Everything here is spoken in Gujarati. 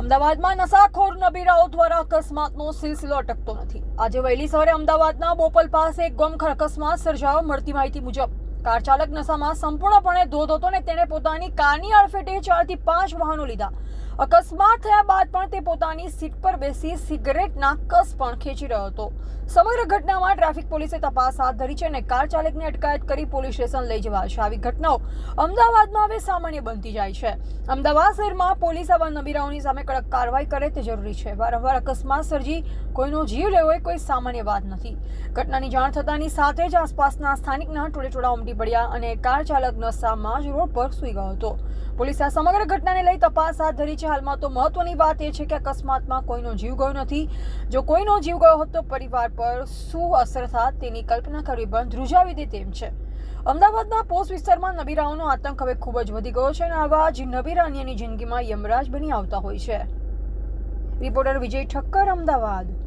અમદાવાદમાં નશાખોર નબીરાઓ દ્વારા અકસ્માતનો સિલસિલો અટકતો નથી. આજે વહેલી સવારે અમદાવાદના બોપલ પાસે એક ગમખર અકસ્માત સર્જાવા મળતી માહિતી મુજબ કાર ચાલક નશામાં સંપૂર્ણપણે ધોધ હતો ને તેણે પોતાની કારની અડફેટે ચારથી પાંચ વાહનો લીધા. અકસ્માત થયા બાદ પણ તે પોતાની સીટ પર બેસી સિગરેટના કસ પણ ખેંચી રહ્યો હતો. સમગ્ર ઘટનામાં ટ્રાફિક પોલીસે તપાસ હાથ ધરી છે અને કાર ચાલકને અટકાયત કરી પોલીસ સ્ટેશન લઈ જવા છે આવી ઘટનાઓ અમદાવાદમાં હવે સામાન્ય બનતી જાય છે. અમદાવાદ શહેરમાં પોલીસ આવા નબીરાઓની સામે કડક કાર્યવાહી કરે તે જરૂરી છે. વારંવાર અકસ્માત સર્જી કોઈનો જીવ લેવો એ કોઈ સામાન્ય વાત નથી. ઘટનાની જાણ થતાની સાથે જ આસપાસના સ્થાનિકના ટોળેટોળા ઉમટી પડ્યા અને કાર ચાલક નશામાં જ રોડ પર સૂઈ ગયો હતો. પોલીસે આ સમગ્ર ઘટનાને લઈ તપાસ હાથ ધરી છે. હાલમાં તો મહત્વની વાત એ છે કે અકસ્માતમાં કોઈનો જીવ ગયો નથી. જો કોઈનો જીવ ગયો હોત તો પરિવાર પર શું અસર થાત તેની કલ્પના કરવી પણ ધ્રુજાવી દે તેમ છે. અમદાવાદના પોસ્ટ વિસ્તારમાં નબીરાઓનો આતંક હવે ખૂબ જ વધી ગયો છે અને આવા જ નબીરા જિંદગીમાં યમરાજ બની આવતા હોય છે. રિપોર્ટર વિજય ઠક્કર, અમદાવાદ.